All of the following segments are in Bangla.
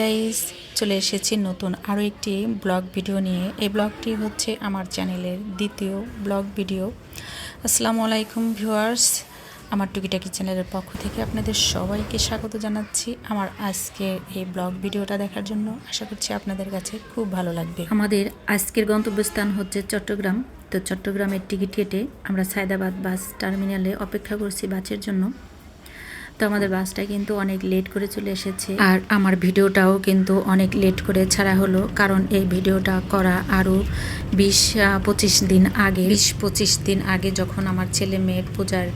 গাইস চলে এসেছি নতুন আরও একটি ব্লগ ভিডিও নিয়ে। এই ব্লগটি হচ্ছে আমার চ্যানেলের দ্বিতীয় ব্লগ ভিডিও। আসসালামু আলাইকুম ভিউয়ার্স, আমার টুকিটাকি চ্যানেলের পক্ষ থেকে আপনাদের সবাইকে স্বাগত জানাচ্ছি। আমার আজকের এই ব্লগ ভিডিওটা দেখার জন্য আশা করছি আপনাদের কাছে খুব ভালো লাগবে। আমাদের আজকের গন্তব্যস্থান হচ্ছে চট্টগ্রাম। তো চট্টগ্রামের টিকিট কেটে আমরা সায়দাবাদ বাস টার্মিনালে অপেক্ষা করছি বাসের জন্য। তো আমাদের বাসটা কিন্তু অনেক লেট করে চলে এসেছে। আর আমার ভিডিওটাও কিন্তু অনেক লেট করে ছাড়া হলো কারণ এই ভিডিওটা করা আরও বিশ পঁচিশ দিন আগে। বিশ পঁচিশ দিন আগে যখন আমার ছেলে মেয়ের পূজার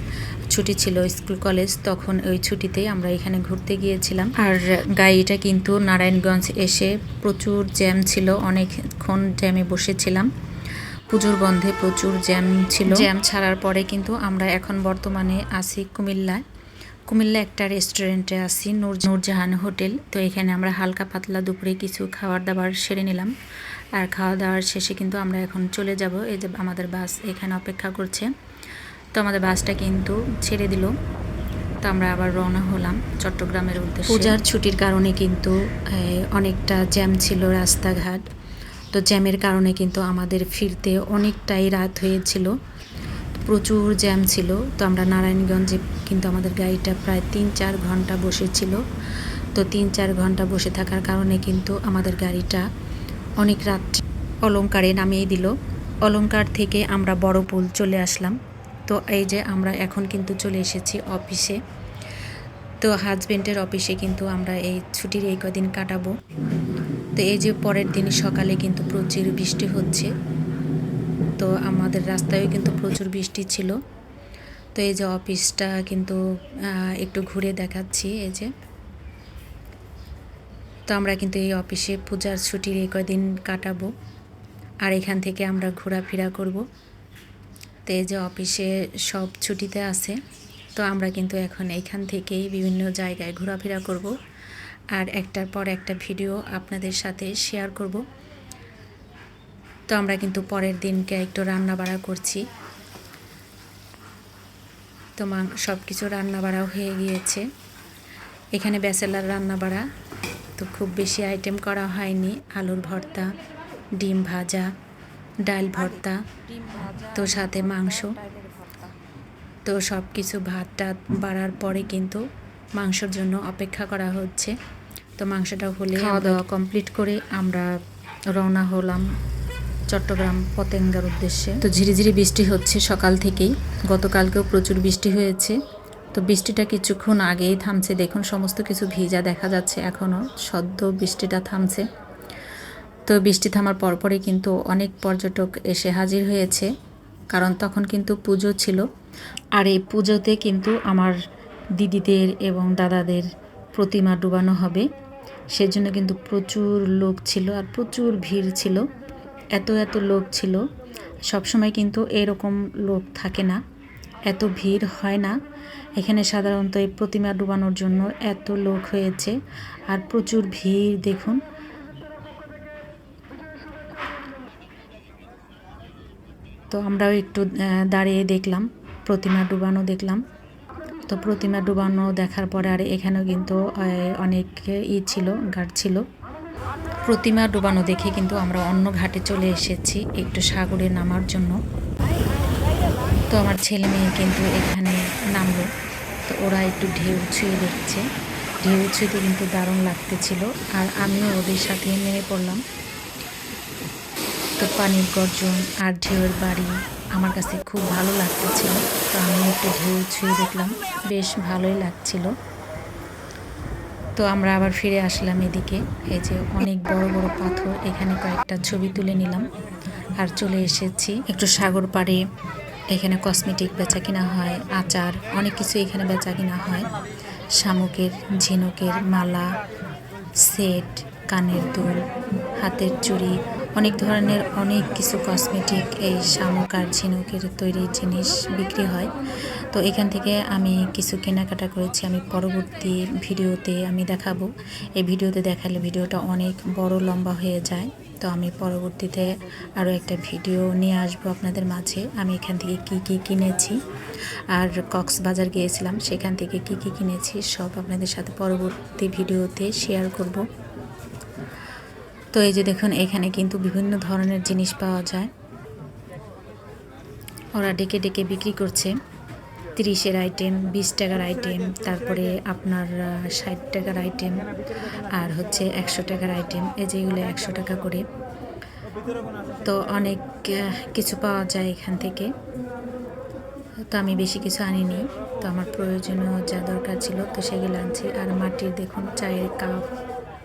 ছুটি ছিল স্কুল কলেজ তখন ওই ছুটিতেই আমরা এখানে ঘুরতে গিয়েছিলাম। আর গাড়িটা কিন্তু নারায়ণগঞ্জ এসে প্রচুর জ্যাম ছিল অনেকক্ষণ জ্যামে বসেছিলাম। পুজোর বন্ধে প্রচুর জ্যাম ছিল। জ্যাম ছাড়ার পরে কিন্তু আমরা এখন বর্তমানে আছি কুমিল্লায়। কুমিল্লা একটা রেস্টুরেন্টে আছি, নূর নূরজাহান হোটেল। তো এখানে আমরা হালকা পাতলা দুপুরে কিছু খাবার দাবার সেরে নিলাম। আর খাওয়া দাওয়ার শেষে কিন্তু আমরা এখন চলে যাব। এই যে আমাদের বাস এখানে অপেক্ষা করছে। তো আমাদের বাসটা কিন্তু ছেড়ে দিল। তো আমরা আবার রওনা হলাম চট্টগ্রামের উদ্দেশ্যে। পূজার ছুটির কারণে কিন্তু অনেকটা জ্যাম ছিল রাস্তাঘাট। তো জ্যামের কারণে কিন্তু আমাদের ফিরতে অনেকটাই রাত হয়েছিল। প্রচুর জ্যাম ছিল। তো আমরা নারায়ণগঞ্জে কিন্তু আমাদের গাড়িটা প্রায় তিন চার ঘণ্টা বসেছিল। তো তিন চার ঘণ্টা বসে থাকার কারণে কিন্তু আমাদের গাড়িটা অনেক রাত অলংকারে নামিয়ে দিল। অলংকার থেকে আমরা বড় পুল চলে আসলাম। তো এই যে আমরা এখন কিন্তু চলে এসেছি অফিসে। তো হাজবেন্ডের অফিসে কিন্তু আমরা এই ছুটির এই কদিন কাটাবো। তো এই যে পরের দিন সকালে কিন্তু প্রচুর বৃষ্টি হচ্ছে। তো আমাদের রাস্তায়ও কিন্তু প্রচুর বৃষ্টি ছিল। তো এই যে অফিসটা কিন্তু একটু ঘুরে দেখাচ্ছি এই যে। তো আমরা কিন্তু এই অফিসে পূজার ছুটির এই কদিন কাটাবো আর এখান থেকে আমরা ঘোরাফেরা করব। তো এই যে অফিসে সব ছুটিতে আছে, তো আমরা কিন্তু এখন এইখান থেকেই বিভিন্ন জায়গায় ঘোরাফেরা করব। আর একটার পর একটা ভিডিও আপনাদের সাথে শেয়ার করব। তো আমরা কিন্তু পরের দিনকে একটু রান্না বাড়া করছি। তো মা সব কিছু রান্না বাড়াও হয়ে গিয়েছে। এখানে ব্যাচেলার রান্না বাড়া তো খুব বেশি আইটেম করা হয়নি। আলুর ভর্তা ডিম ভাজা ডাল ভর্তা তো সাথে মাংস। তো সব কিছু ভাত টাত বাড়ার পরে কিন্তু মাংসর জন্য অপেক্ষা করা হচ্ছে। তো মাংসটা হলে খাওয়া দাওয়া কমপ্লিট করে আমরা রওনা হলাম। চট্টগ্রাম পতেঙ্গার উদ্দেশ্যে। তো ঝিরিঝিরি বৃষ্টি হচ্ছে সকাল থেকেই। গতকালকেও প্রচুর বৃষ্টি হয়েছে। তো বৃষ্টিটা কিছুক্ষণ আগেই থামছে। দেখুন, সমস্ত কিছু ভিজা দেখা যাচ্ছে এখনও সদ্য বৃষ্টিটা থামছে। তো বৃষ্টি থামার পরপরই কিন্তু অনেক পর্যটক এসে হাজির হয়েছে। কারণ তখন কিন্তু পুজো ছিল। আর এই পুজোতে কিন্তু আমার দিদিদের এবং দাদাদের প্রতিমা ডুবানো হবে। সেজন্য কিন্তু প্রচুর লোক ছিল আর প্রচুর ভিড় ছিল। এত এত লোক ছিল। সবসময় কিন্তু এরকম লোক থাকে না। এত ভিড় হয় না। এখানে সাধারণত এই প্রতিমা ডুবানোর জন্য এত লোক হয়েছে আর প্রচুর ভিড়, দেখুন। তো আমরাও একটু দাঁড়িয়ে দেখলাম, প্রতিমা ডুবানো দেখলাম। তো প্রতিমা ডুবানো দেখার পরে আর এখানেও কিন্তু অনেক ই ছিল, গার্ড ছিল। প্রতিমা ডোবানো দেখে কিন্তু আমরা অন্য ঘাটে চলে এসেছি একটু সাগরে নামার জন্য। তো আমার ছেলে মেয়ে কিন্তু এখানে নামলো। তো ওরা একটু ঢেউ ছুঁয়ে দেখছে। ঢেউ ছুঁতে কিন্তু দারুণ লাগতেছিল। আর আমিও ওদের সাথে নেমে পড়লাম। তো পানির গর্জন আর ঢেউয়ের বাড়ি আমার কাছে খুব ভালো লাগতেছিল। তো আমি একটু ঢেউ ছুঁয়ে দেখলাম। বেশ ভালোই লাগছিল। তো আমরা আবার ফিরে আসলাম এদিকে। এই যে অনেক বড় বড় পাথর, এখানে কয়েকটা ছবি তুলে নিলাম। আর চলে এসেছি একটু সাগর পাড়ে। এখানে কসমেটিক বেচা কিনা হয়, আচার, অনেক কিছু এখানে বেচা কিনা হয়। শামুকের, ঝিনুকের মালা, সেট, কানের দুল, হাতের চুড়ি, অনেক ধরনের অনেক কিছু কসমেটিক এই শামুক আর ঝিনুকের তৈরি জিনিস বিক্রি হয়। তো এখান থেকে আমি কিছু কেনাকাটা করেছি, আমি পরবর্তী ভিডিওতে আমি দেখাবো। এই ভিডিওতে দেখালে ভিডিওটা অনেক বড় লম্বা হয়ে যায়। তো আমি পরবর্তীতে আরও একটা ভিডিও নিয়ে আসব আপনাদের মাঝে। আমি এখান থেকে কি কি কিনেছি আর কক্সবাজার গিয়েছিলাম, সেখান থেকে কি কি কিনেছি সব আপনাদের সাথে পরবর্তী ভিডিওতে শেয়ার করব। তো এই যে দেখুন, এখানে কিন্তু বিভিন্ন ধরনের জিনিস পাওয়া যায়। ওরা ডেকে ডেকে বিক্রি করছে। তিরিশের আইটেম বিশ টাকার আইটেম তারপরে আপনার ষাট টাকার আইটেম আর হচ্ছে একশো টাকার আইটেম এই যেগুলো একশো টাকা করে। তো অনেক কিছু পাওয়া যায় এখান থেকে। তো আমি বেশি কিছু আনিনি। তো আমার প্রয়োজনীয় যা দরকার ছিল, তো সেগুলো আনছি। আর মাটির দেখুন, চায়ের কাপ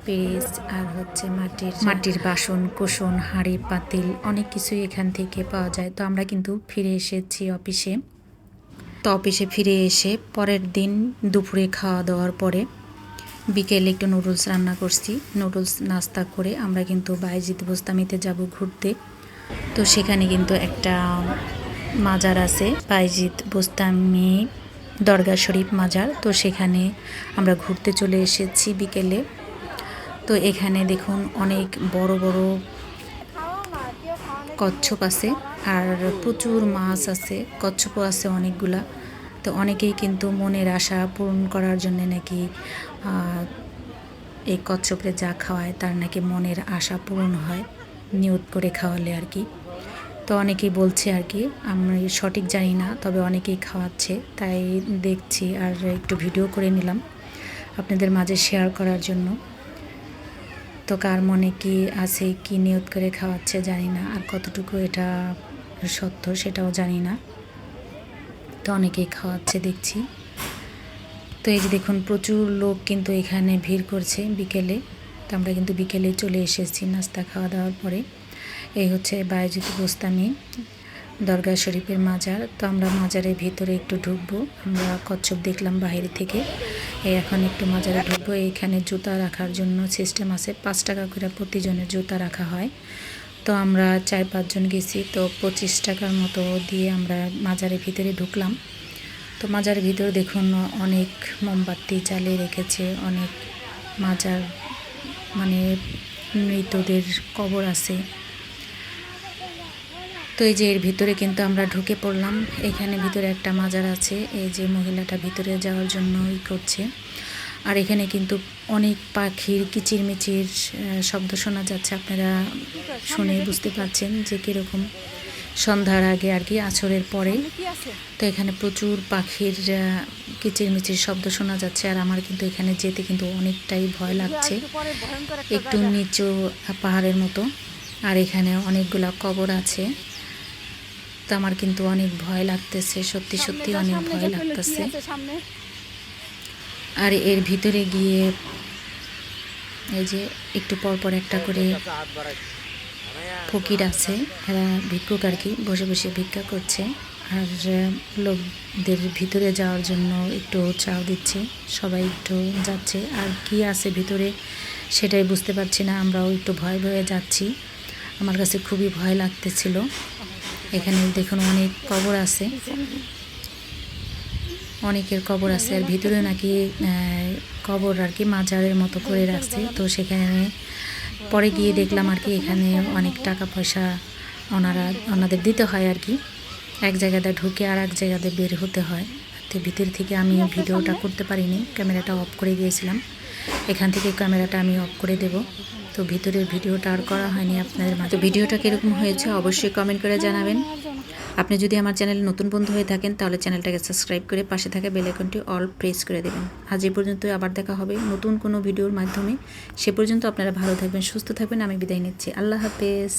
পেরেস আর হচ্ছে মাটির মাটির বাসন কোসন হাঁড়ি, পাতিল, অনেক কিছুই এখান থেকে পাওয়া যায়। তো আমরা কিন্তু ফিরে এসেছি অফিসে। তো অফিসে ফিরে এসে পরের দিন দুপুরে খাওয়া দাওয়ার পরে বিকেলে একটু নুডলস রান্না করছি। নুডলস নাস্তা করে আমরা কিন্তু বাইজিৎ বোস্তামিতে যাব ঘুরতে। তো সেখানে কিন্তু একটা মাজার আছে, বাইজিৎ বোস্তামি দরগা শরীফ মাজার। তো সেখানে আমরা ঘুরতে চলে এসেছি বিকেলে। তো এখানে দেখুন অনেক বড় বড় কচ্ছপ আছে। আর প্রচুর মাছ আছে, কচ্ছপও আছে অনেকগুলা। তো অনেকেই কিন্তু মনের আশা পূরণ করার জন্য নাকি এই কচ্ছপরে যা খাওয়ায় তার নাকি মনের আশা পূরণ হয়, নিয়ত করে খাওয়ালে আর কি। তো অনেকেই বলছে আর কি, আমি সঠিক জানি না, তবে অনেকেই খাওয়াচ্ছে, তাই দেখছি আর একটু ভিডিও করে নিলাম আপনাদের মাঝে শেয়ার করার জন্য। তো কার মনে কি আছে, কি নিয়ত করে খাওয়াচ্ছে জানি না, আর কতটুকু এটা সত্য সেটাও জানি না। তো অনেকেই খাওয়াচ্ছে, দেখছি। তো এই যে দেখুন, প্রচুর লোক কিন্তু এখানে ভিড় করছে বিকেলে। তো আমরা কিন্তু বিকেলে চলে এসেছি নাস্তা খাওয়া দাওয়ার পরে। এই হচ্ছে বায়োজিৎ গোস্তামি দরগা শরীফের মাজার। তো আমরা মাজারের ভিতরে একটু ঢুকবো। আমরা কচ্ছপ দেখলাম বাইরে থেকে। এই এখন একটু মাজারে ঢুকবো। এইখানে জুতা রাখার জন্য সিস্টেম আছে। পাঁচ টাকা করে প্রতিজনের জুতা রাখা হয়। তো আমরা চার পাঁচজন গেছি, তো পঁচিশ টাকার মতো দিয়ে আমরা মাজারের ভিতরে ঢুকলাম। তো মাজারের ভিতরে দেখুন অনেক মোমবাতি জ্বালিয়ে রেখেছে, অনেক মাজার মানে মৃতদের কবর আছে। তো এই যে এর ভিতরে কিন্তু আমরা ঢুকে পড়লাম। এখানে ভিতরে একটা মাজার আছে, এই যে মহিলাটা ভিতরে যাওয়ার জন্য ই করছে। আর এখানে কিন্তু অনেক পাখির কিচিরমিচির শব্দ শোনা যাচ্ছে। আপনারা শুনে বুঝতে পারছেন যে কীরকম সন্ধ্যার আগে আর কি আছরের পরে। তো এখানে প্রচুর পাখির কিচিরমিচির শব্দ শোনা যাচ্ছে আর আমার কিন্তু এখানে যেতে কিন্তু অনেকটাই ভয় লাগছে। একটু নিচু পাহাড়ের মতো আর এখানে অনেকগুলা কবর আছে। তো আমার কিন্তু অনেক ভয় লাগতেছে, সত্যি সত্যি অনেক ভয় লাগতেছে। আর এর ভিতরে গিয়ে এই যে একটু পর পর একটা করে ফকির আছে, এরা ভিক্ষুক আর কি, বসে বসে ভিক্ষা করছে। আর লোকদের ভিতরে যাওয়ার জন্য একটু উৎসাহ দিচ্ছে, সবাই একটু যাচ্ছে। আর কি আছে ভিতরে সেটাই বুঝতে পারছি না, আমরাও একটু ভয় ভয়ে যাচ্ছি। আমার কাছে খুবই ভয় লাগতেছিল। এখানে দেখুন অনেক কবর আছে। অনেকের কবর আছে, আর ভিতরে নাকি কবর আর কি মাজারের মতো করে রাখছে। তো সেখানে পরে গিয়ে দেখলাম আর কি এখানে অনেক টাকা পয়সা ওনারা ওনাদের দিতে হয় আর কি। এক জায়গাতে ঢুকে আর এক জায়গাতে বের হতে হয়। তো ভিতর থেকে আমি ভিডিওটা করতে পারিনি, ক্যামেরাটা অফ করে দিয়েছিলাম এখান থেকে ক্যামেরাটা আমি অফ করে দেব। তো ভিতরের ভিডিওটা আর করা হয়নি আপনাদের ভিডিওটা কীরকম হয়েছে অবশ্যই কমেন্ট করে জানাবেন। আপনি যদি আমার চ্যানেলে নতুন বন্ধু হয়ে থাকেন, তাহলে চ্যানেলটাকে সাবস্ক্রাইব করে পাশে থাকা বেলাইকনটি অল প্রেস করে দেবেন। আজ এই পর্যন্ত আবার দেখা হবে নতুন কোনো ভিডিওর মাধ্যমে। সে পর্যন্ত আপনারা ভালো থাকবেন, সুস্থ থাকবেন, আমি বিদায় নিচ্ছি। আল্লাহ হাফেজ।